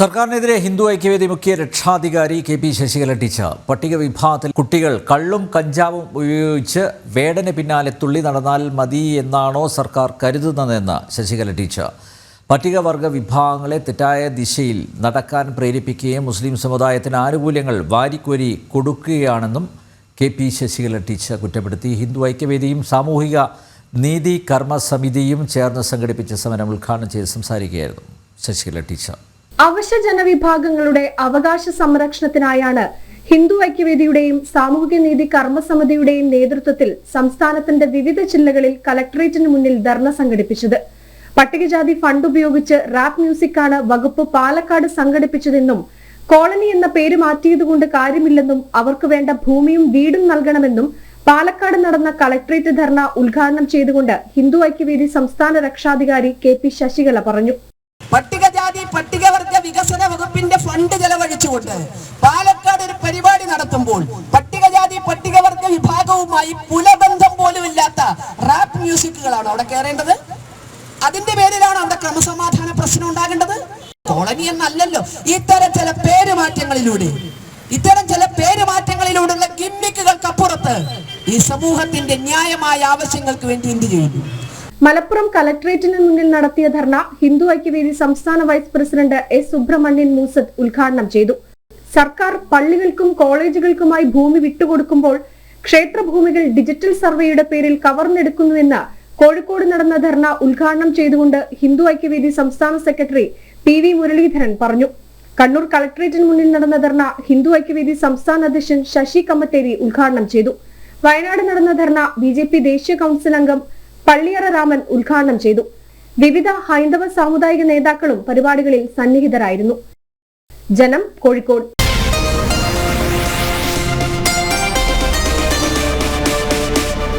സർക്കാരിനെതിരെ ഹിന്ദു ഐക്യവേദി മുഖ്യ രക്ഷാധികാരി കെ പി ശശികല ടീച്ചർ. പട്ടിക വിഭാഗത്തിൽ കുട്ടികൾ കള്ളും കഞ്ചാവും ഉപയോഗിച്ച് വേടന് പിന്നാലെ തുള്ളി നടന്നാൽ മതി എന്നാണോ സർക്കാർ കരുതുന്നതെന്ന് ശശികല ടീച്ചർ. പട്ടികവർഗ വിഭാഗങ്ങളെ തെറ്റായ ദിശയിൽ നടക്കാൻ പ്രേരിപ്പിക്കുകയും മുസ്ലിം സമുദായത്തിന് ആനുകൂല്യങ്ങൾ വാരിക്കോരി കൊടുക്കുകയാണെന്നും കെ പി ശശികല ടീച്ചർ കുറ്റപ്പെടുത്തി. ഹിന്ദു ഐക്യവേദിയും സാമൂഹിക നീതി കർമ്മ സമിതിയും ചേർന്ന് സംഘടിപ്പിച്ച സമരം ഉദ്ഘാടനം ചെയ്ത് സംസാരിക്കുകയായിരുന്നു ശശികല ടീച്ചർ. അവശ്യ ജനവിഭാഗങ്ങളുടെ അവകാശ സംരക്ഷണത്തിനായാണ് ഹിന്ദു ഐക്യവേദിയുടെയും സാമൂഹിക നീതി കർമ്മസമിതിയുടെയും നേതൃത്വത്തിൽ സംസ്ഥാനത്തിന്റെ വിവിധ ജില്ലകളിൽ കലക്ടറേറ്റിന് മുന്നിൽ ധർണ സംഘടിപ്പിച്ചത്. പട്ടികജാതി ഫണ്ട് ഉപയോഗിച്ച് റാപ്പ് മ്യൂസിക്കാണ് വകുപ്പ് പാലക്കാട് സംഘടിപ്പിച്ചതെന്നും കോളനി എന്ന പേര് മാറ്റിയതുകൊണ്ട് കാര്യമില്ലെന്നും അവർക്ക് വേണ്ട ഭൂമിയും വീടും നൽകണമെന്നും പാലക്കാട് നടന്ന കളക്ടറേറ്റ് ധർണ ഉദ്ഘാടനം ചെയ്തുകൊണ്ട് ഹിന്ദു ഐക്യവേദി സംസ്ഥാന രക്ഷാധികാരി കെ പി ശശികല പറഞ്ഞു. പട്ടികജാതി ഫണ്ട് ചെലവഴിച്ചുകൊണ്ട് പാലക്കാട് ഒരു പരിപാടി നടത്തുമ്പോൾ പട്ടികജാതി പട്ടികവർഗ വിഭാഗവുമായി പുലബന്ധം പോലും ഇല്ലാത്ത റാപ്പ് മ്യൂസിക്കുകളാണ് അവിടെ കയറേണ്ടത് അതിന്റെ പേരിലാണ് അവിടെ ക്രമസമാധാന പ്രശ്നം ഉണ്ടാകേണ്ടത്. കോളനി എന്നല്ലല്ലോ ഇത്തരം ചില പേരുമാറ്റങ്ങളിലൂടെ ഇത്തരം ചില പേരുമാറ്റങ്ങളിലൂടെയുള്ള ഗിമ്മിക്കുകൾക്കപ്പുറത്ത് ഈ സമൂഹത്തിന്റെ ന്യായമായ ആവശ്യങ്ങൾക്ക് വേണ്ടി എന്ത് ചെയ്യുന്നു? മലപ്പുറം കലക്ട്രേറ്റിന് മുന്നിൽ നടത്തിയ ധർണ ഹിന്ദു ഐക്യവേദി സംസ്ഥാന vice president S Subrahmanian Moosath ഉദ്ഘാടനം ചെയ്തു. സർക്കാർ പള്ളികൾക്കും കോളേജുകൾക്കുമായി ഭൂമി വിട്ടുകൊടുക്കുമ്പോൾ ക്ഷേത്രഭൂമികൾ ഡിജിറ്റൽ സർവേയുടെ പേരിൽ കവർന്നെടുക്കുന്നുവെന്ന് കോഴിക്കോട് നടന്ന ധർണ ഉദ്ഘാടനം ചെയ്തുകൊണ്ട് ഹിന്ദു ഐക്യവേദി സംസ്ഥാന സെക്രട്ടറി പി വി മുരളീധരൻ പറഞ്ഞു. കണ്ണൂർ കളക്ടറേറ്റിന് മുന്നിൽ നടന്ന ധർണ ഹിന്ദു ഐക്യവേദി സംസ്ഥാന അധ്യക്ഷൻ ശശി കമ്മത്തേരി ഉദ്ഘാടനം ചെയ്തു. വയനാട് നടന്ന ധർണ ബി ജെ പി ദേശീയ കൌൺസിൽ അംഗം പള്ളിയറ രാമൻ ഉദ്ഘാടനം ചെയ്തു. വിവിധ ഹൈന്ദവ സാമുദായിക നേതാക്കളും പരിപാടികളിൽ സന്നിഹിതരായിരുന്നു. ജനം കോഴിക്കോട്.